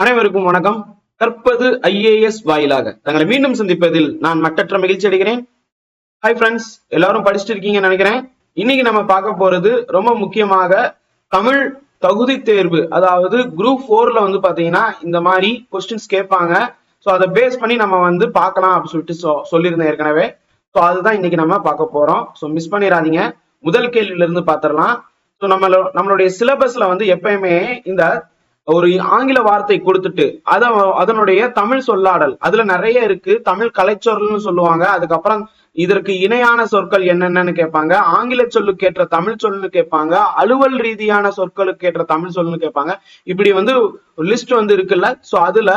அனைவருக்கும் வணக்கம். கற்பது ஐஏஎஸ் வாயிலாக. தங்களை மீண்டும் சந்திப்பதில் நான் மட்டற்ற மகிழ்ச்சி அடைகிறேன். ஹாய் ஃப்ரெண்ட்ஸ் எல்லாரும் படிச்சுட்டு இருக்கீங்கன்னு நினைக்கிறேன். இன்னைக்கு நம்ம பார்க்க போறது ரொம்ப முக்கியமாக தமிழ் தகுதி தேர்வு. அதாவது குரூப் ஃபோர்ல வந்து பாத்தீங்கன்னா இந்த மாதிரி கொஸ்டின்ஸ் கேட்பாங்க. ஸோ அதை பேஸ் பண்ணி நம்ம வந்து பார்க்கலாம் அப்படின்னு சொல்லிட்டு சொ- சொல்லியிருந்தேன் ஏற்கனவே. ஸோ அதுதான் இன்னைக்கு நம்ம பார்க்க போறோம். ஸோ மிஸ் பண்ணிடாதீங்க. முதல் கேள்வியில இருந்து பார்த்துடலாம். ஸோ நம்மளோ நம்மளுடைய சிலபஸ்ல வந்து எப்பயுமே இந்த ஒரு ஆங்கில வார்த்தை கொடுத்துட்டு அத அதனுடைய தமிழ் சொல்லாடல். அதுல நிறைய இருக்கு. தமிழ் கலைச்சொல்னு சொல்லுவாங்க. அதுக்கப்புறம் இதற்கு இணையான சொற்கள் என்னென்னு கேட்பாங்க. ஆங்கில சொல்லுக்கு ஏற்ற தமிழ் சொல்லுன்னு கேட்பாங்க. அலுவல் ரீதியான சொற்களுக்கு ஏற்ற தமிழ் சொல்லுன்னு கேட்பாங்க. இப்படி வந்து லிஸ்ட் வந்து இருக்குல்ல. சோ அதுல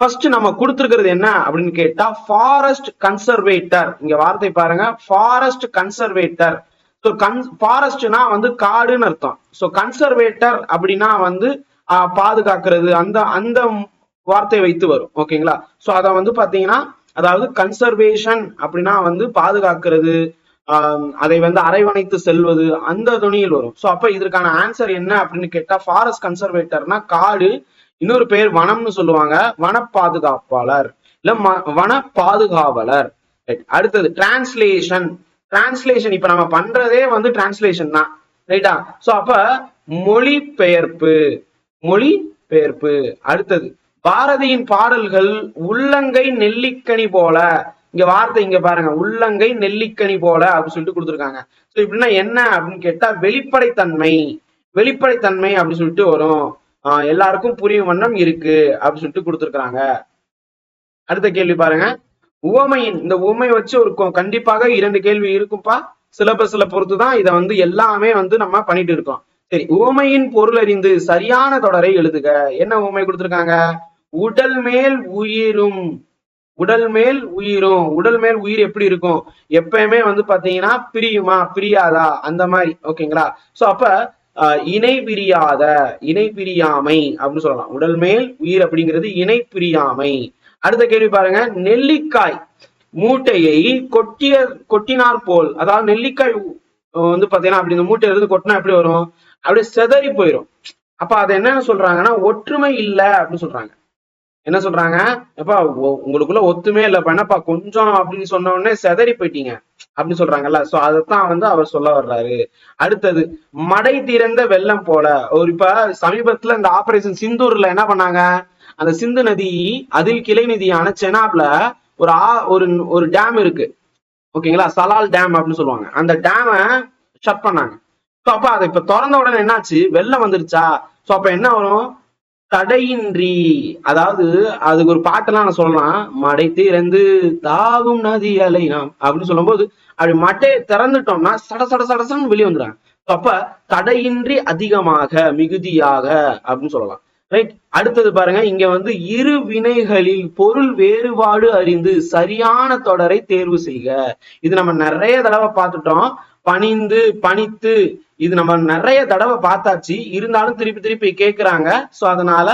ஃபர்ஸ்ட் நம்ம கொடுத்துருக்கிறது என்ன அப்படின்னு கேட்டா ஃபாரஸ்ட் கன்சர்வேட்டர் இங்க வார்த்தை பாருங்க. ஃபாரஸ்ட் கன்சர்வேட்டர் ஸோ கன் ஃபாரஸ்ட்னா வந்து காடுன்னு அர்த்தம். ஸோ கன்சர்வேட்டர் அப்படின்னா வந்து பாதுகாக்கிறது அந்த அந்த வார்த்தை வைத்து வரும். ஓகேங்களா? ஸோ அதை வந்து பாத்தீங்கன்னா அதாவது கன்சர்வேஷன் அப்படின்னா வந்து பாதுகாக்கிறது அதை வந்து அரைவணைத்து செல்வது அந்த துணியில் வரும். ஸோ அப்ப இதற்கான ஆன்சர் என்ன அப்படின்னு கேட்டா ஃபாரஸ்ட் கன்சர்வேட்டர்னா காடு இன்னொரு பேர் வனம்னு சொல்லுவாங்க. வன பாதுகாப்பாளர் இல்ல ம- வன பாதுகாவலர் அடுத்தது டிரான்ஸ்லேஷன் டிரான்ஸ்லேஷன் இப்ப நம்ம பண்றதே வந்து டிரான்ஸ்லேஷன் தான். ரைட்டா சோ அப்ப மொழிபெயர்ப்பு. மொழி பெயர்ப்பு. அடுத்தது பாரதியின் பாடல்கள் உள்ளங்கை நெல்லிக்கனி போல. இங்க வார்த்தை இங்க பாருங்க உள்ளங்கை நெல்லிக்கனி போல அப்படின்னு சொல்லிட்டு கொடுத்துருக்காங்க. ஸோ இப்படின்னா என்ன அப்படின்னு கேட்டா வெளிப்படைத்தன்மை. வெளிப்படைத்தன்மை அப்படின்னு சொல்லிட்டு வரும். ஆஹ் எல்லாருக்கும் புரியும் வண்ணம் இருக்கு அப்படின்னு சொல்லிட்டு கொடுத்துருக்காங்க அடுத்த கேள்வி பாருங்க. உவமையின் இந்த உவமை வச்சு ஒரு கண்டிப்பாக இரண்டு கேள்வி இருக்கும்பா. சிலபஸ்ல பொறுத்து தான் இதை வந்து எல்லாமே வந்து நம்ம பண்ணிட்டு இருக்கோம். சரி உவமையின் பொருள் அறிந்து சரியான தொடரை எழுதுக. என்ன உவமை கொடுத்திருக்காங்க? உடல் மேல் உயிரும். உடல் மேல் உயிரும். உடல் மேல் உயிர் எப்படி இருக்கும்? எப்பயுமே வந்து பாத்தீங்கன்னா பிரியுமா? பிரியாதா? அந்த மாதிரி. ஓகேங்களா சோ அப்ப இணை பிரியாத இணை பிரியாமை அப்படின்னு சொல்லலாம். உடல் மேல் உயிர் அப்படிங்கிறது இணை பிரியாமை. அடுத்த கேள்வி பாருங்க. நெல்லிக்காய் மூட்டையை கொட்டிய கொட்டினார் போல். அதாவது நெல்லிக்காய் வந்து பாத்தீங்கன்னா அப்படி இந்த மூட்டையில இருந்து கொட்டினா எப்படி வரும்? அப்படியே செதறி போயிடும் அப்ப அதை என்ன சொல்றாங்கன்னா ஒற்றுமை இல்லை அப்படின்னு சொல்றாங்க. என்ன சொல்றாங்க? எப்பா உங்களுக்குள்ள ஒத்துமே இல்லப்பா என்னப்பா கொஞ்சம் அப்படின்னு சொன்ன உடனே செதறி போயிட்டீங்க அப்படின்னு சொல்றாங்கல்ல. சோ அதைத்தான் வந்து அவர் சொல்ல வர்றாரு. அடுத்தது மடை திறந்த வெள்ளம் போல. ஒரு இப்ப சமீபத்துல இந்த ஆபரேஷன் சிந்தூர்ல என்ன பண்ணாங்க? அந்த சிந்து நதி அதில் கிளை நதியான செனாப்ல ஒரு ஆ ஒரு ஒரு டேம் இருக்கு. ஓகேங்களா? சலால் டேம் அப்படின்னு சொல்லுவாங்க. அந்த டேமை ஷட் பண்ணாங்க. சோ அப்ப அதை இப்ப திறந்த உடனே என்னாச்சு? வெள்ளம் வந்துருச்சா? சோ அப்ப என்ன வரும்? தடையின்றி. அதாவது அதுக்கு ஒரு பாட்டெல்லாம் நான் சொல்லலாம். மடை திறந்து தாகும் நதி அலை அப்படின்னு சொல்லும்போது அப்படி மட்டையை திறந்துட்டோம்னா சட சட சடசன்னு வெளியே வந்துடுறாங்க அப்ப தடையின்றி அதிகமாக மிகுதியாக அப்படின்னு சொல்லலாம். ரைட் அடுத்தது பாருங்க. இங்க வந்து இரு வினைகளில் பொருள் வேறுபாடு அறிந்து சரியான தொடரை தேர்வு செய்க. இது நம்ம நிறைய தடவை பார்த்துட்டோம். பணிந்து பணித்து இது நம்ம நிறைய தடவை பார்த்தாச்சு. இருந்தாலும் திருப்பி திருப்பி கேக்குறாங்க. ஸோ அதனால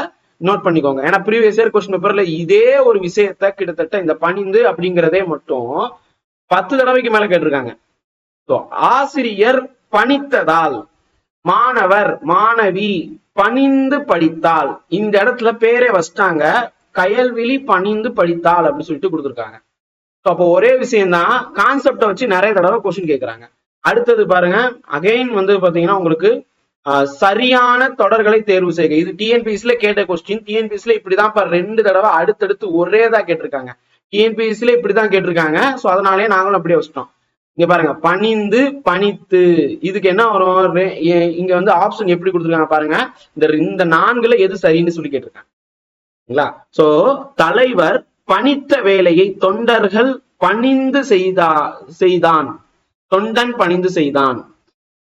நோட் பண்ணிக்கோங்க. ஏன்னா ப்ரீவியஸ் இயர் கொஸ்டின் பேப்பர்ல இதே ஒரு விஷயத்த கிட்டத்தட்ட இந்த பணிந்து அப்படிங்கிறதே மட்டும் பத்து தடவைக்கு மேல கேட்டிருக்காங்க. ஸோ ஆசிரியர் பணித்ததால் மாணவர் மாணவி பணிந்து படித்தால் இந்த இடத்துல பேரே வச்சிட்டாங்க. கயல்விழி பணிந்து படித்தால் அப்படின்னு சொல்லிட்டு கொடுத்துருக்காங்க. அப்போ ஒரே விஷயம்தான் கான்செப்டை வச்சு நிறைய தடவை கொஸ்டின் கேட்கறாங்க அடுத்தது பாருங்க அகைன் வந்து பாத்தீங்கன்னா உங்களுக்கு ஆஹ், சரியான தொடர்களை தேர்வு செய்க. இது டிஎன்பிஎஸ்ல கேட்ட கொஸ்டின் டிஎன்பிஎஸ்ல இப்படிதான் ரெண்டு தடவை அடுத்தடுத்து ஒரே தான் கேட்டிருக்காங்க டிஎன்பிஎஸ்ல இப்படிதான் கேட்டிருக்காங்க. சோ அதனாலே நாங்களும் அப்படியே வச்சிட்டோம். இங்க பாருங்க பணிந்து பணித்து. இதுக்கு என்ன வரும்? இங்க வந்து ஆப்ஷன் எப்படி கொடுத்துருக்காங்க பாருங்க. இந்த இந்த நான்குல எது சரின்னு சொல்லி கேட்டிருக்காங்க. சோ தலைவர் பணித்த வேலையை தொண்டர்கள் பணிந்து செய்தா செய்தான். தொண்டன் பணிந்து செய்தான்.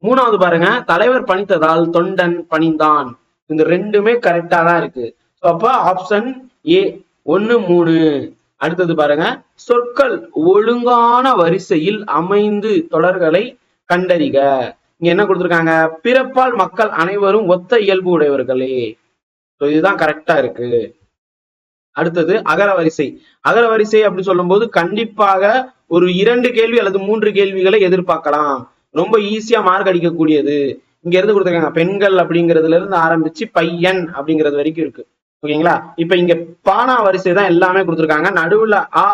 மூணாவது பாருங்க தலைவர் பணித்ததால் தொண்டன் பணிந்தான். இந்த ரெண்டுமே கரெக்டா தான் இருக்கு. அப்ப ஆப்ஷன் ஏ ஒன்னு மூணு. அடுத்தது பாருங்க சொற்கள் ஒழுங்கான வரிசையில் அமைந்து தொடர்களை கண்டறிக. இங்க என்ன கொடுத்துருக்காங்க? பிறப்பால் மக்கள் அனைவரும் ஒத்த இயல்பு உடையவர்களே. இதுதான் கரெக்டா இருக்கு. அடுத்தது அகர அகரவரிசை அகரவரிசை அப்படி சொல்லும்போது கண்டிப்பாக ஒரு இரண்டு கேள்வி அல்லது மூன்று கேள்விகளை எதிர்பார்க்கலாம். ரொம்ப ஈஸியா மார்க் அடிக்கக்கூடியது. இங்க இருந்து கொடுத்துருக்காங்க பெண்கள் அப்படிங்கிறதுல இருந்து ஆரம்பிச்சு பையன் அப்படிங்கிறது வரைக்கும் இருக்கு. ஓகேங்களா? இப்ப இங்க பானா வரிசை தான் எல்லாமே கொடுத்துருக்காங்க. நடுவுல ஆ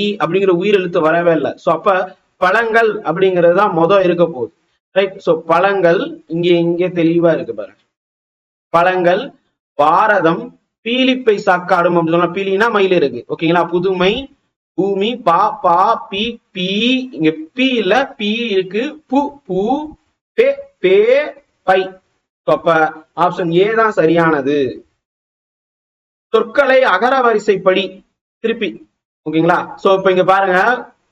இ அப்படிங்கிற உயிரெழுத்து வரவே இல்லை. சோ அப்ப பழங்கள் அப்படிங்கிறது தான் மொதல் இருக்க போகுது. ரைட் சோ பழங்கள் இங்கே இங்கே தெளிவா இருக்கு பாருங்க. பழங்கள் பாரதம் பீலிப்பை சாக்காடும் அப்படின்னு சொன்னா பீலினா மயில் இருக்கு. ஓகேங்களா? புதுமை பூமி பா பா பி பி இங்க பி இல்ல பி இருக்கு பு பூ பே பே பை. அப்ப ஆப்ஷன் ஏ தான் சரியானது. சொற்களை அகர வரிசைப்படி திருப்பி. ஓகேங்களா? சோ இப்ப இங்க பாருங்க.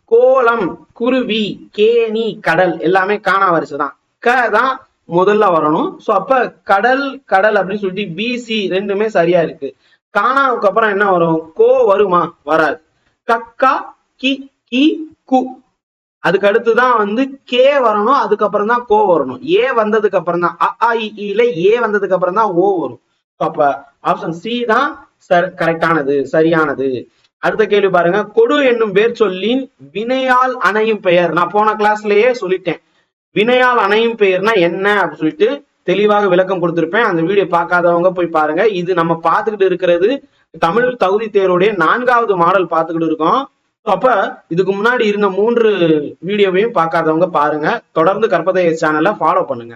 கோலம் குருவி கேணி கடல் எல்லாமே காணா வரிசை தான். க தான் முதல்ல வரணும். சோ அப்ப கடல் கடல் அப்படின்னு சொல்லிட்டு பிசி ரெண்டுமே சரியா இருக்கு. காணாவுக்கு அப்புறம் என்ன வரும்? கோ வருமா? வராது. கக்கா கி கி கு. அதுக்கு அடுத்துதான் வந்து கே வரணும் அதுக்கப்புறம் தான் கோ வரணும். ஏ வந்ததுக்கு அப்புறம் தான் அ ஏ வந்ததுக்கு அப்புறம் தான் ஓ வரும். அப்ப ஆப்ஷன் சி தான் கரெக்டானது சரியானது. அடுத்த கேள்வி பாருங்க. கொடு என்னும் பேர் சொல்லின் வினையால் அணையும் பெயர். நான் போன கிளாஸ்லயே சொல்லிட்டேன். வினையால் அணையும் பெயர்னா என்ன அப்படின்னு சொல்லிட்டு தெளிவாக விளக்கம் கொடுத்திருப்பேன். அந்த வீடியோ பார்க்காதவங்க போய் பாருங்க. இது நம்ம பார்த்துக்கிட்டு இருக்கிறது தமிழ் தகுதி தேர்வுடைய நான்காவது மாடல் பார்த்துக்கிட்டு இருக்கோம். அப்ப இதுக்கு முன்னாடி இருந்த மூன்று வீடியோவையும் பார்க்காதவங்க பாருங்க. தொடர்ந்து கற்பதைய சேனலை ஃபாலோ பண்ணுங்க.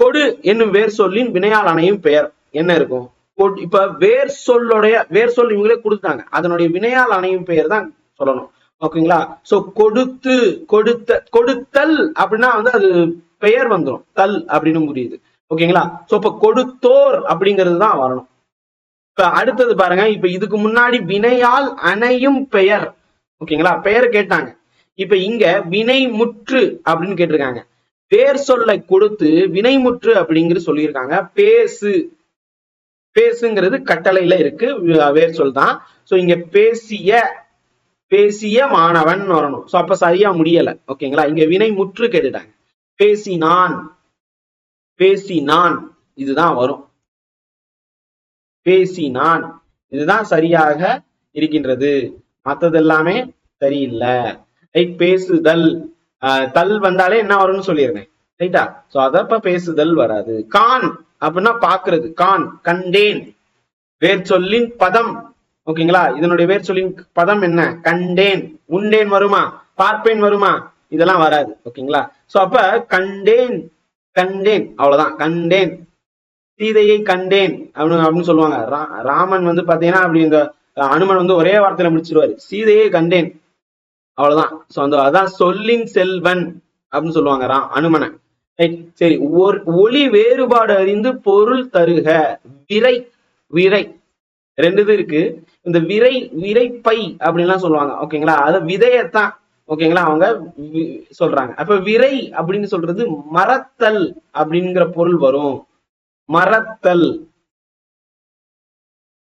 கொடு என்னும் வேர் சொல்லின் வினையால் அணையும் பெயர். என்ன இருக்கும்? இப்ப வேர் சொல்லுடைய வேர் சொல் இவங்களே கொடுத்தாங்க அதனுடைய வினையால் அணையும் பெயர் தான் சொல்லணும். ஓகேங்களா? சோ கொடுத்து கொடுத்த கொடுத்தல் அப்படின்னா வந்து அது பெயர் வந்துடும் தல் அப்படின்னு புரியுது ஓகேங்களா? சோ இப்ப கொடுத்தோர் அப்படிங்கிறது தான் வரணும். இப்ப அடுத்தது பாருங்க இப்ப இதுக்கு முன்னாடி வினையால் அணையும் பெயர். ஓகேங்களா? பெயர் கேட்டாங்க. இப்ப இங்க வினை முற்று அப்படின்னு கேட்டிருக்காங்க. பேர் சொல்லை கொடுத்து வினைமுற்று அப்படிங்கிற சொல்லியிருக்காங்க. பேசு. பேசுங்கிறது கட்டளையில இருக்கு வேர் சொல் தான். சோ இங்க பேசிய பேசிய மாணவன் வரணும். சோ அப்ப சரியா முடியல. ஓகேங்களா? இங்க வினை முற்று கேட்டுட்டாங்க. பேசினான். பேசினான். இதுதான் வரும். பேசினான். இதுதான் சரியாக இருக்கின்றது. மத்தது எல்லாமே சரியில்லை. ரைட் பேசுதல். ஆஹ் தல் வந்தாலே என்ன வரும்னு சொல்லியிருந்தேன் ரைட்டா? சோ அதப்ப பேசுதல் வராது. கான் அப்படின்னா பாக்குறது கான் கண்டேன். வேர் சொல்லின் பதம். ஓகேங்களா? இதனுடைய வேர் சொல்லின் பதம் என்ன? கண்டேன். உண்டேன் வருமா? பார்ப்பேன் வருமா? இதெல்லாம் வராது. ஓகேங்களா? சோ அப்ப கண்டேன் கண்டேன். அவ்வளவுதான். கண்டேன். சீதையை கண்டேன். அப்படின்னு அப்படின்னு சொல்லுவாங்க. ரா- ராமன் வந்து பாத்தீங்கன்னா அப்படி இந்த அனுமன் வந்து ஒரே வார்த்தையில முடிச்சிருவாரு. சீதையை கண்டேன். அவ்வளவுதான். சோ அந்த அதான் சொல்லின் செல்வன் அப்படின்னு சொல்லுவாங்க ரா அனுமனை. ரைட் சரி ஒரு ஒளி வேறுபாடு அறிந்து பொருள் தருக. விரை விரை. ரெண்டு இது இருக்கு. இந்த விரை விரைப்பை அப்படின்லாம் சொல்லுவாங்க. ஓகேங்களா? அது விதையத்தான். ஓகேங்களா? அவங்க சொல்றாங்க. அப்ப விரை அப்படின்னு சொல்றது மரத்தல் அப்படிங்கிற பொருள் வரும். மறத்தல்.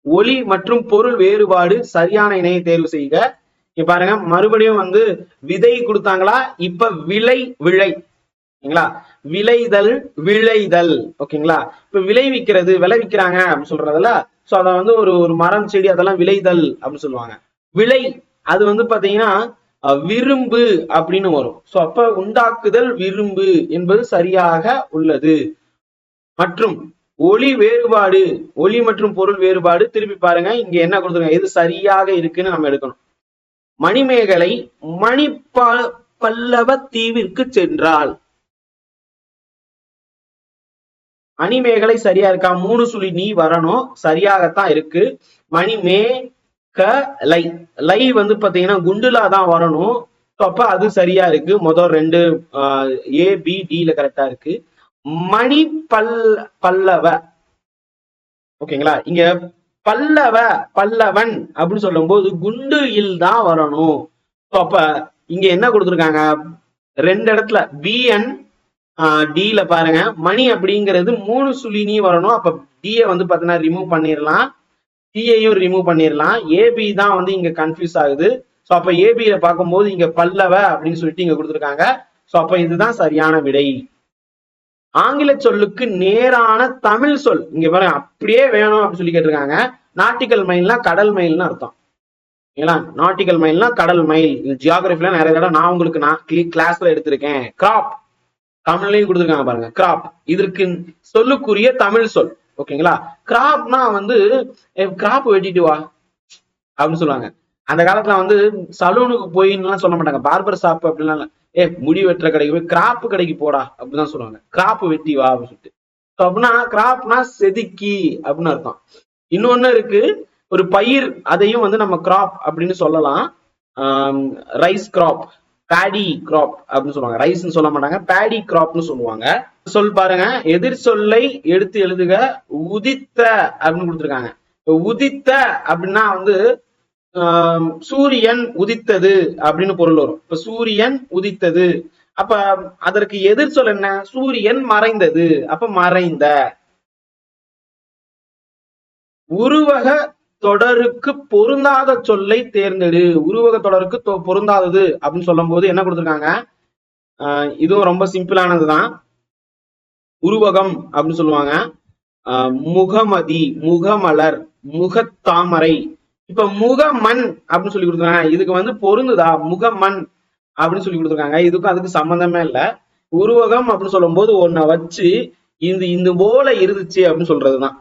ஒளி மற்றும் பொருள் வேறுபாடு சரியான இணையை தேர்வு செய்க. இங்க பாருங்க மறுபடியும் வந்து விதை கொடுத்தாங்களா? இப்ப விளை விளை. ஓகேங்களா விளைதல் விளைதல். ஓகேங்களா? இப்ப விளைவிக்கிறது விளைவிக்கிறாங்க அப்படின்னு சொல்றதுல சோ அத வந்து ஒரு ஒரு மரம் செடி அதெல்லாம் விளைதல் அப்படின்னு சொல்லுவாங்க. விளை அது வந்து பாத்தீங்கன்னா விரும்பு அப்படின்னு வரும். சோ அப்ப உண்டாக்குதல் விரும்பு என்பது சரியாக உள்ளது. மற்றும் ஒளி வேறுபாடு ஒளி மற்றும் பொருள் வேறுபாடு திருப்பி பாருங்க. இங்க என்ன கொடுத்துருங்க எது சரியாக இருக்குன்னு நம்ம எடுக்கணும். மணிமேகலை மணிப்ப பல்லவ தீவிற்கு சென்றாள். மணிமேகலை சரியா இருக்கா? மூணு சுழி நீ வரணும். சரியாகத்தான் இருக்கு. மணிமே க லை லை வந்து பாத்தீங்கன்னா குண்டுலா தான் வரணும் அப்ப அது சரியா இருக்கு. முதல் ரெண்டு ஏ பி டில கரெக்டா இருக்கு. மணி பல் பல்லவ. ஓகேங்களா? இங்க பல்லவ பல்லவன் அப்படின்னு சொல்லும்போது குண்டு இல் தான் வரணும். அப்ப இங்க என்ன கொடுத்துருக்காங்க? ரெண்டு இடத்துல பிஎன் டில பாருங்க. மணி அப்படிங்கிறது மூணு சுழினி வரணும். அப்ப டியை வந்து பாத்தீங்கன்னா ரிமூவ் பண்ணிடலாம் டியையும் ரிமூவ் பண்ணிடலாம் ஏபி தான் வந்து இங்க கன்ஃபியூஸ் ஆகுது. ஸோ அப்ப ஏபியில பார்க்கும்போது இங்க பல்லவ அப்படின்னு சொல்லிட்டு இங்க கொடுத்துருக்காங்க. ஸோ அப்ப இதுதான் சரியான விடை. ஆங்கில சொல்லுக்கு நேரான தமிழ் சொல். இங்க பாருங்க அப்படியே வேணும் அப்படின்னு சொல்லி கேட்டிருக்காங்க. நாட்டிக்கல் மைல்னா கடல் மைல்னு அர்த்தம். ஓகேங்களா நாட்டிக்கல் மைல்னா கடல் மைல் ஜியாகிரபில நிறைய தடவை நான் உங்களுக்கு நான் கிளாஸ்ல எடுத்திருக்கேன். கிராப் தமிழ்லையும் கொடுத்துருக்காங்க பாருங்க கிராப் இதற்கு சொல்லுக்குரிய தமிழ் சொல். ஓகேங்களா? கிராப்னா வந்து கிராப் வெட்டிட்டு வா அப்படின்னு சொல்லுவாங்க. அந்த காலத்துல வந்து சலூனுக்கு போயின்னுலாம் சொல்ல மாட்டாங்க. பார்பர் ஷாப் அப்படிலாம் ஏ முடி வெட்டுற கடைக்கு போய் கிராப் கடைக்கு போடா அப்படிதான் சொல்லுவாங்க. கிராப் வெட்டி வா அப்படின்னு சொல்லிட்டு. அப்படின்னா கிராப்னா செதுக்கி அப்படின்னு அர்த்தம். இன்னொன்னு இருக்கு ஒரு பயிர் அதையும் வந்து நம்ம கிராப் அப்படின்னு சொல்லலாம். ரைஸ் கிராப் பேடி கிராப் அப்படின்னு சொல்லுவாங்க. ரைஸ்னு சொல்ல மாட்டாங்க பேடி கிராப்னு சொல்லுவாங்க. சொல் பாருங்க எதிர் சொல்லை எடுத்து எழுதுக உதித்த அப்படின்னு கொடுத்துருக்காங்க. உதித்த அப்படின்னா வந்து சூரியன் உதித்தது அப்படின்னு பொருள் வரும். இப்ப சூரியன் உதித்தது. அப்ப அதற்கு எதிர் சொல் என்ன? சூரியன் மறைந்தது. அப்ப மறைந்த. உருவக தொடருக்கு பொருந்தாத சொல்லை தேர்ந்தெடு. உருவக தொடருக்கு தொ- பொருந்தாதது அப்படின்னு சொல்லும் போது என்ன கொடுத்திருக்காங்க? ஆஹ் இதுவும் ரொம்ப சிம்பிளானதுதான். உருவகம் அப்படின்னு சொல்லுவாங்க. முகமதி முகமலர் முகத்தாமரை. இப்ப முகமண் அப்படின்னு சொல்லி கொடுத்துருக்காங்க. இதுக்கு வந்து பொருந்துதா? முகமண் அப்படின்னு சொல்லி கொடுத்துருக்காங்க. இதுக்கும் அதுக்கு சம்பந்தமே இல்ல. உருவகம் அப்படின்னு சொல்லும் போது ஒன்ன வச்சு இந்த இந்த போல இருந்துச்சு அப்படின்னு சொல்றதுதான்.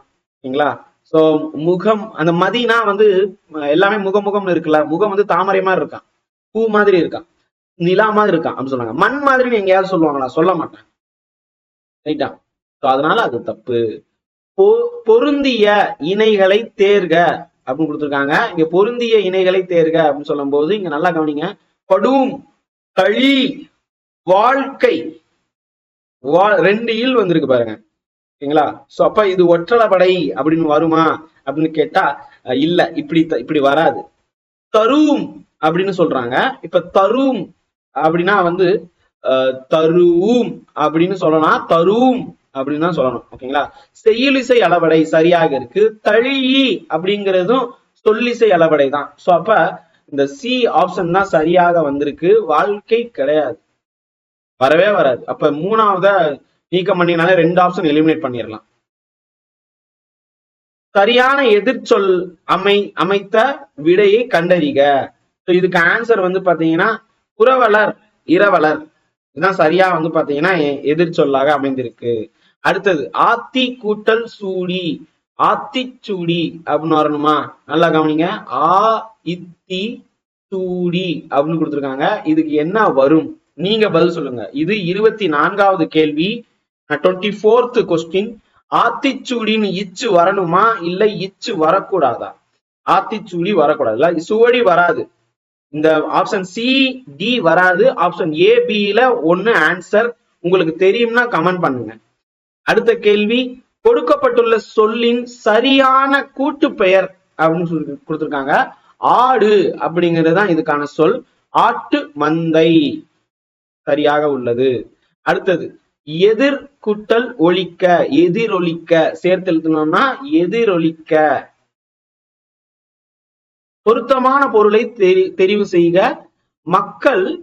சரிங்களா சோ முகம் அந்த மதினா வந்து எல்லாமே முகமுகம்னு இருக்குல்ல? முகம் வந்து தாமரை மாதிரி இருக்கான். பூ மாதிரி இருக்கான். நிலா மாதிரி இருக்கான் அப்படின்னு சொன்னாங்க. மண் மாதிரின்னு எங்கேயாவது சொல்லுவாங்களா சொல்ல மாட்டேன். ரைட்டா சோ அதனால அது தப்பு. பொ- பொருந்திய இணைகளை தேர்க. அப்படின்னு கொடுத்துருக்காங்க. இங்க பொருந்திய இணைகளை தேர்க அப்படின்னு சொல்லும் போது இங்க நல்லா கவனிங்க. படும் களி வாழ்க்கை. வா- ரெண்டு இல் வந்திருக்கு பாருங்க. ஓகேங்களா? சோ அப்ப இது ஒற்றளபடை அப்படின்னு வருமா அப்படின்னு கேட்டா அஹ் இல்ல. இப்படி த- இப்படி வராது. தரும் அப்படின்னு சொல்றாங்க. இப்ப தரும் அப்படின்னா வந்து தருவும் அப்படின்னு சொல்லலாம். தரும் அப்படின்னு தான் சொல்லணும் ஓகேங்களா? செயலிசை அளவடை சரியாக இருக்கு. தழி அப்படிங்கிறதும் சொல்லிசை அளவடை தான். ஸோ அப்ப இந்த சி ஆப்ஷன் தான் சரியாக வந்திருக்கு. வாழ்க்கை கிடையாது. வரவே வராது. அப்ப மூணாவத நீக்கம் பண்ணினாலே ரெண்டு ஆப்ஷன் எலிமினேட் பண்ணிடலாம் சரியான எதிர்ச்சொல் அமை அமைத்த விடையை கண்டறிக. இதுக்கு ஆன்சர் வந்து பாத்தீங்கன்னா புரவலர் இரவலர். இதுதான் சரியா வந்து பாத்தீங்கன்னா எ- எதிர்ச்சொல்லாக அமைந்திருக்கு. அடுத்தது ஆத்தி கூட்டல் சூடி. ஆத்திச்சூடி அப்படின்னு வரணுமா? நல்லா கவனிங்க. ஆ இத்தி சூடி அப்படின்னு கொடுத்துருக்காங்க. இதுக்கு என்ன வரும்? நீங்க பதில் சொல்லுங்க. இது இருபத்தி நான்காவது கேள்வி. டுவெண்ட்டி ஃபோர்த் கொஸ்டின் ஆத்திச்சூடின்னு இச்சு வரணுமா? இல்ல இச்சு வரக்கூடாதா? ஆத்திச்சூடி வரக்கூடாது. இல்ல சுவடி வராது. இந்த ஆப்ஷன் சி டி வராது. ஆப்ஷன் ஏபியில ஒன்னு ஆன்சர் உங்களுக்கு தெரியும்னா கமெண்ட் பண்ணுங்க. அடுத்த கேள்வி கொடுக்கப்பட்டுள்ள சொல்லின் சரியான கூட்டு பெயர் அப்படின்னு சொல்லி கொடுத்திருக்காங்க. ஆடு அப்படிங்கிறது தான் இதுக்கான சொல். ஆட்டு மந்தை சரியாக உள்ளது. அடுத்தது எதிர் குட்டல் ஒழிக்க எதிரொலிக்க சேர்த்து எழுத்தணும்னா எதிரொலிக்க. பொருத்தமான பொருளை தெரி- தெரிவு செய்க. மக்கள்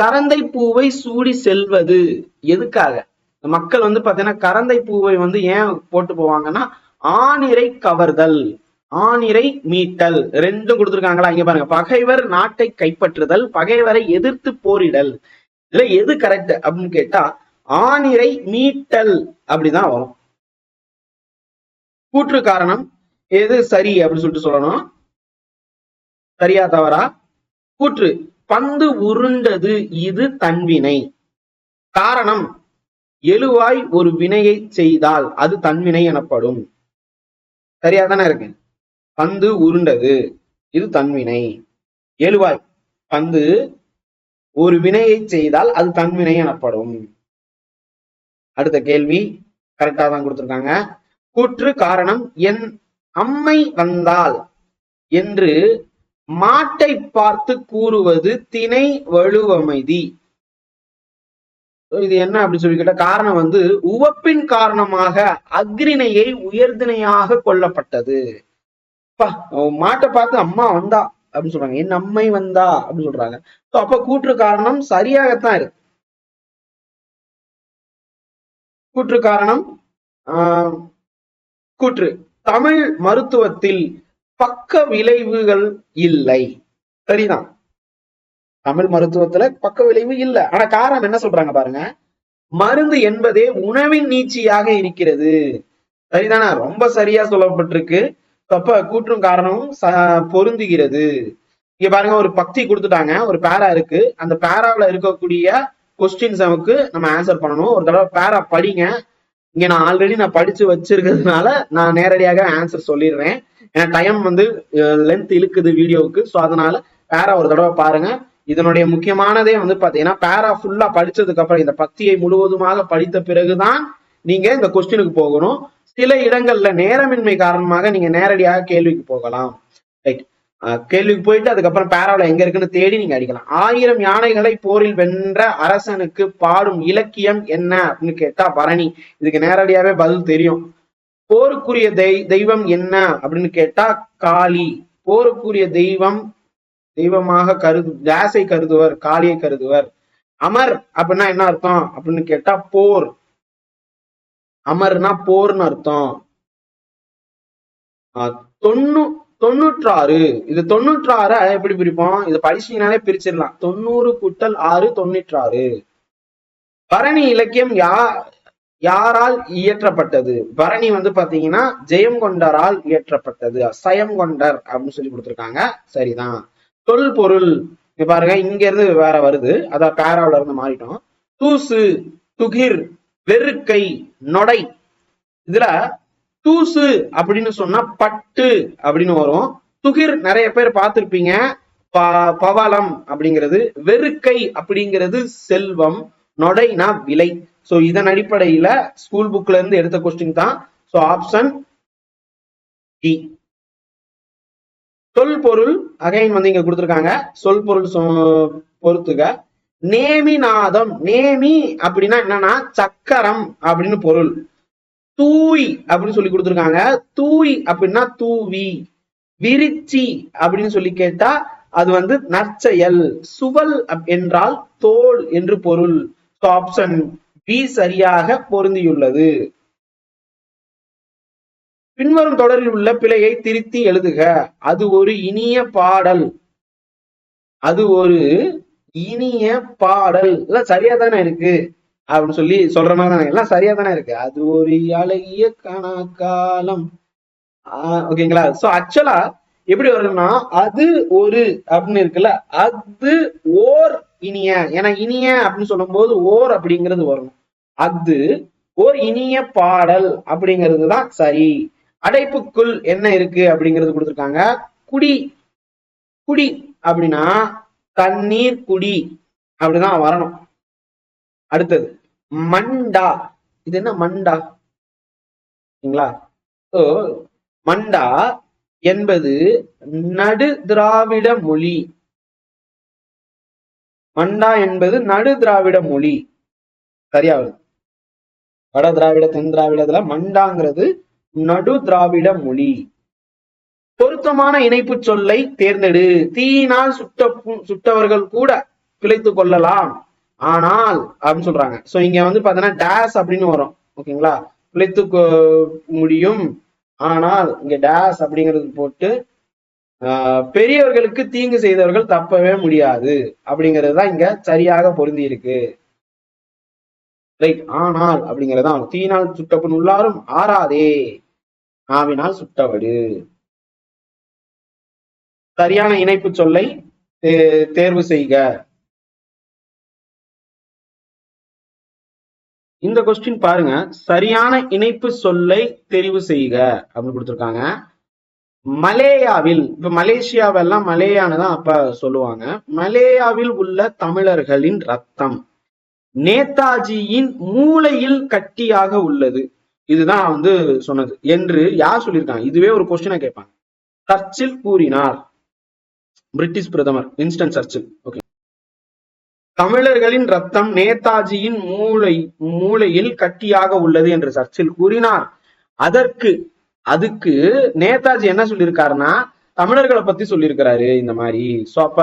கரந்தை பூவை சூடி செல்வது எதுக்காக? மக்கள் வந்து பாத்தீங்கன்னா கரந்தை பூவை வந்து ஏன் போட்டு போவாங்கன்னா ஆணிரை கவர்தல் ஆணிரை மீட்டல் ரெண்டும் கொடுத்திருக்காங்களா? இங்க பாருங்க. பகைவர் நாட்டை கைப்பற்றுதல் பகைவரை எதிர்த்து போரிடல். இதுல எது கரெக்ட் அப்படின்னு கேட்டா ஆணிரை மீட்டல் அப்படிதான் வரும். கூற்று காரணம் எது? சரி அப்படின்னு சொல்லிட்டு சொல்லணும். சரியா தவறா? கூற்று பந்து உருண்டது இது தன்வினை. காரணம் எழுவாய் ஒரு வினையை செய்தால் அது தன்வினை எனப்படும். சரியா தானே இருக்கு? பந்து உருண்டது இது தன்வினை எழுவாய் பந்து ஒரு வினையை செய்தால் அது தன்வினை எனப்படும். அடுத்த கேள்வி கரெக்டா தான் கொடுத்திருக்காங்க. கூற்று காரணம் என் அம்மை வந்தால் என்று மாட்டை பார்த்து கூறுவது திணை வலுவமைதி இது என்ன அப்படி சொல்லி கேட்டா காரணம் வந்து உவப்பின் காரணமாக அக்ரிணையை உயர்திணையாக கொல்லப்பட்டது. மாட்டை பார்த்து அம்மா வந்தா அப்படின்னு சொல்றாங்க. என் அம்மை வந்தா அப்படின்னு சொல்றாங்க. அப்ப கூற்று காரணம் சரியாகத்தான் இருக்கு. கூற்று காரணம் ஆஹ், கூற்று. தமிழ் மருத்துவத்தில் பக்க விளைவுகள் இல்லை. சரிதான். தமிழ் மருத்துவத்துல பக்க விளைவு இல்ல. ஆனா காரணம் என்ன சொல்றாங்க பாருங்க? மருந்து என்பதே உணவின் நீட்சியாக இருக்கிறது. சரிதானா? ரொம்ப சரியா சொல்லப்பட்டிருக்கு. தப்ப கூற்றும் காரணமும் பொருந்துகிறது. இங்க பாருங்க ஒரு பக்தி கொடுத்துட்டாங்க. ஒரு பேரா இருக்கு. அந்த பேராவில இருக்கக்கூடிய கொஸ்டின்ஸ் நமக்கு நம்ம ஆன்சர் பண்ணணும். ஒரு தடவை பேரா படிங்க. இங்க நான் ஆல்ரெடி நான் படிச்சு வச்சிருக்கிறதுனால நான் நேரடியாக ஆன்சர் சொல்லிடுறேன். ஏன்னா டைம் வந்து லென்த் இழுக்குது வீடியோவுக்கு. ஸோ அதனால பேரா ஒரு தடவை பாருங்க. இதனுடைய முக்கியமானதே வந்து பாத்தீங்கன்னா பேரா ஃபுல்லா படிச்சதுக்கு அப்புறம் இந்த பக்தியை முழுவதுமாக படித்த பிறகுதான் நீங்க இந்த கொஸ்டினுக்கு போகணும். சில இடங்கள்ல நேரமின்மை காரணமாக நீங்க நேரடியாக கேள்விக்கு போகலாம். ரைட் கேள்விக்கு போயிட்டு அதுக்கப்புறம் பேராவில் எங்க இருக்குன்னு தேடி நீங்க அடிக்கலாம். ஆயிரம் யானைகளை போரில் வென்ற அரசனுக்கு பாடும் இலக்கியம் என்ன அப்படின்னு கேட்டா பரணி. இதுக்கு நேரடியாவே பதில் தெரியும். போருக்குரிய தெய் தெய்வம் என்ன அப்படின்னு கேட்டா காளி. போருக்குரிய தெய்வம் தெய்வமாக கருது தேசை கருதுவர் காளியை கருதுவர். அமர் அப்படின்னா என்ன அர்த்தம்? அப்படின்னு கேட்டா போர். அமர்னா போர்னு அர்த்தம். தொண்ணூ தொண்ணூற்றாறு. இது தொண்ணூற்றாறு எப்படி பிரிப்போம்? இதை படிச்சீங்கனாலே பிரிச்சிடலாம். தொண்ணூறு குட்டல் ஆறு தொண்ணூற்றாறு. பரணி இலக்கியம் யா யாரால் இயற்றப்பட்டது? பரணி வந்து பாத்தீங்கன்னா ஜெயம் கொண்டரால் இயற்றப்பட்டது. சயம் கொண்டர் அப்படின்னு சொல்லி கொடுத்துருக்காங்க. சரிதான். தொல்பொருள். பாருங்க இங்க இருந்து வேற வருது. அதான் பேராவில இருந்து மாறிட்டோம். தூசு துகிர் வெறுக்கை நொடை. இதுல தூசு அப்படின்னு சொன்னா பட்டு அப்படின்னு வரும். துகிர் நிறைய பேர் பார்த்திருப்பீங்க. ப- பவளம் அப்படிங்கிறது வெறுக்கை அப்படிங்கிறது செல்வம் நொடைனா விலை. சோ இதன் அடிப்படையில ஸ்கூல் புக்ல இருந்து எடுத்த கொஸ்டின் தான். சோ ஆப்ஷன் டி தொல்பொருள் அகைன் வந்து இங்க கொடுத்துருக்காங்க. சொல் பொருள் சொ- பொறுத்துக. நேமிநாதம் நேமி அப்படின்னா என்னன்னா சக்கரம் அப்படின்னு பொருள். தூய் அப்படின்னு சொல்லி கொடுத்துருக்காங்க. தூய் அப்படின்னா தூவி. விரிச்சி அப்படின்னு சொல்லி கேட்டா அது வந்து நற்செயல். சுவல் என்றால் தோல் என்று பொருள். ஆப்ஷன் பி சரியாக பொருந்தியுள்ளது. பின்வரும் தொடரில் உள்ள பிழையை திருத்தி எழுதுக. அது ஒரு இனிய பாடல். அது ஒரு இனிய பாடல். எல்லாம் சரியா தானே இருக்கு? அப்படின்னு சொல்லி சொல்ற மாதிரி தானே? எல்லாம் சரியா தானே இருக்கு? அது ஒரு அழகிய கணக்காலம். ஓகேங்களா? சோ ஆக்சுவலா எப்படி வரும்னா அது ஒரு அப்படின்னு இருக்குல்ல? அது ஓர் இனிய. ஏன்னா இனிய அப்படின்னு சொல்லும்போது ஓர் அப்படிங்கிறது வரும். அது ஓர் இனிய பாடல் அப்படிங்கிறது தான் சரி. அடைப்புக்குள் என்ன இருக்கு அப்படிங்கிறது கொடுத்துருக்காங்க. குடி குடி அப்படின்னா தண்ணீர் குடி அப்படிதான் வரணும். அடுத்தது மண்டா. இது என்ன மண்டா? சரிங்களா? மண்டா என்பது நடு திராவிட மொழி. மண்டா என்பது நடு திராவிட மொழி. சரியா வருது? வட திராவிட தென் திராவிடத்துல மண்டாங்கிறது நடு திராவிட மொழி பொருத்தமான இணைப்பு சொல்லை தேர்ந்தெடு. தீயினால் சுட்ட சுட்டவர்கள் கூட பிழைத்து கொள்ளலாம். ஆனால் அப்படின்னு சொல்றாங்க. சோ இங்க வந்து பாத்தீங்கன்னா டேஸ் அப்படின்னு வரும். ஓகேங்களா? பிழைத்து கொ- முடியும். ஆனால் இங்க டேஸ் அப்படிங்கிறது போட்டு ஆஹ், பெரியவர்களுக்கு தீங்கு செய்தவர்கள் தப்பவே முடியாது. அப்படிங்கிறது தான் இங்க சரியாக பொருந்தி இருக்கு ரைட் ஆனால் அப்படிங்கறதுதான் தீனால் சுட்டப்பன் உள்ளாரும் ஆறாதே. ஆவினால் சுட்டவடு. சரியான இணைப்பு சொல்லை தேர்வு செய்க. இந்த கொஸ்டின் பாருங்க. சரியான இணைப்பு சொல்லை தெரிவு செய்க அப்படின்னு கொடுத்துருக்காங்க. மலேயாவில் இப்ப மலேசியாவெல்லாம் மலேயானதான் அப்ப சொல்லுவாங்க. மலேயாவில் உள்ள தமிழர்களின் ரத்தம். நேதாஜியின் மூளையில் கட்டியாக உள்ளது. இதுதான் வந்து சொன்னது. என்று யார் சொல்லியிருக்காங்க? இதுவே ஒரு கொஸ்டினா கேட்பாங்க. சர்ச்சில் கூறினார். பிரிட்டிஷ் பிரதமர் வின்ஸ்டன் சர்ச்சில். ஓகே தமிழர்களின் ரத்தம் நேதாஜியின் மூளை மூளையில் கட்டியாக உள்ளது என்று சர்ச்சில் கூறினார். அதற்கு அதுக்கு நேதாஜி என்ன சொல்லியிருக்காருன்னா தமிழர்களை பத்தி சொல்லியிருக்கிறாரு இந்த மாதிரி. சோ அப்ப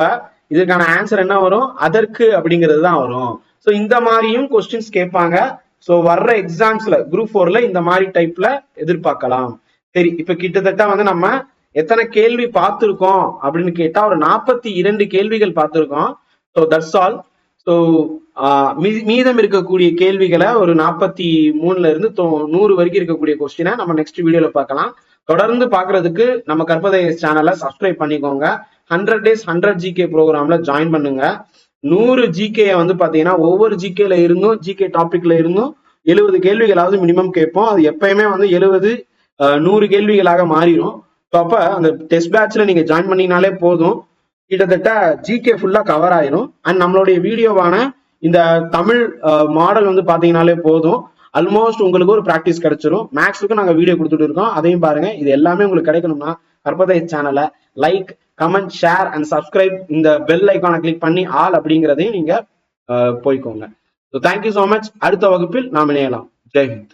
இதுக்கான ஆன்சர் என்ன வரும்? அதற்கு அப்படிங்கிறது தான் வரும். ஸோ இந்த மாதிரியும் கொஸ்டின்ஸ் கேட்பாங்க. சோ வர்ற எக்ஸாம்ஸ்ல குரூப் ஃபோர்ல இந்த மாதிரி டைப்ல எதிர்பார்க்கலாம். சரி இப்ப கிட்டத்தட்ட வந்து நம்ம எத்தனை கேள்வி பார்த்திருக்கோம் அப்படின்னு கேட்டா ஒரு நாற்பத்தி இரண்டு கேள்விகள் பார்த்திருக்கோம். ஸோ தட்ஸ் ஆல் ஸோ மீதம் இருக்கக்கூடிய கேள்விகளை ஒரு நாற்பத்தி மூணுல இருந்து நூறு வரைக்கும் இருக்கக்கூடிய கொஸ்டினை நம்ம நெக்ஸ்ட் வீடியோல பார்க்கலாம். தொடர்ந்து பாக்குறதுக்கு நம்ம கற்பதய சேனலை சப்ஸ்கிரைப் பண்ணிக்கோங்க. ஹண்ட்ரட் டேஸ் ஹண்ட்ரட் ஜிகே ப்ரோக்ராம்ல ஜாயின் பண்ணுங்க. நூறு ஜிகே வந்து பாத்தீங்கன்னா ஒவ்வொரு ஜிகேல இருந்தும் ஜிகே டாபிக்ல இருந்தும் எழுபது கேள்விகளாவது மினிமம் கேட்போம். அது எப்பயுமே வந்து எழுபது நூறு கேள்விகளாக மாறிடும். அப்ப அந்த டெஸ்ட் பேட்ச்ல நீங்க ஜாயின் பண்ணீங்கனாலே போதும். கிட்டத்தட்ட ஜிகே ஃபுல்லா கவர் ஆயிரும். அண்ட் நம்மளுடைய வீடியோவான இந்த தமிழ் மாடல் வந்து பாத்தீங்கன்னாலே போதும். ஆல்மோஸ்ட் உங்களுக்கு ஒரு ப்ராக்டிஸ் கிடைச்சிரும். மேக்ஸுக்கு நாங்க வீடியோ கொடுத்துட்டு இருக்கோம். அதையும் பாருங்க. இது எல்லாமே உங்களுக்கு கிடைக்கணும்னா கற்பதை சேனலை like comment share and subscribe இந்த பெல் ஐக்கானை கிளிக் பண்ணி ஆல் அப்படிங்கிறதையும் நீங்க அஹ், போய்க்கோங்க. ஸோ தேங்க்யூ ஸோ மச் அடுத்த வகுப்பில் நாம் இணையலாம். ஜெய்ஹிந்த்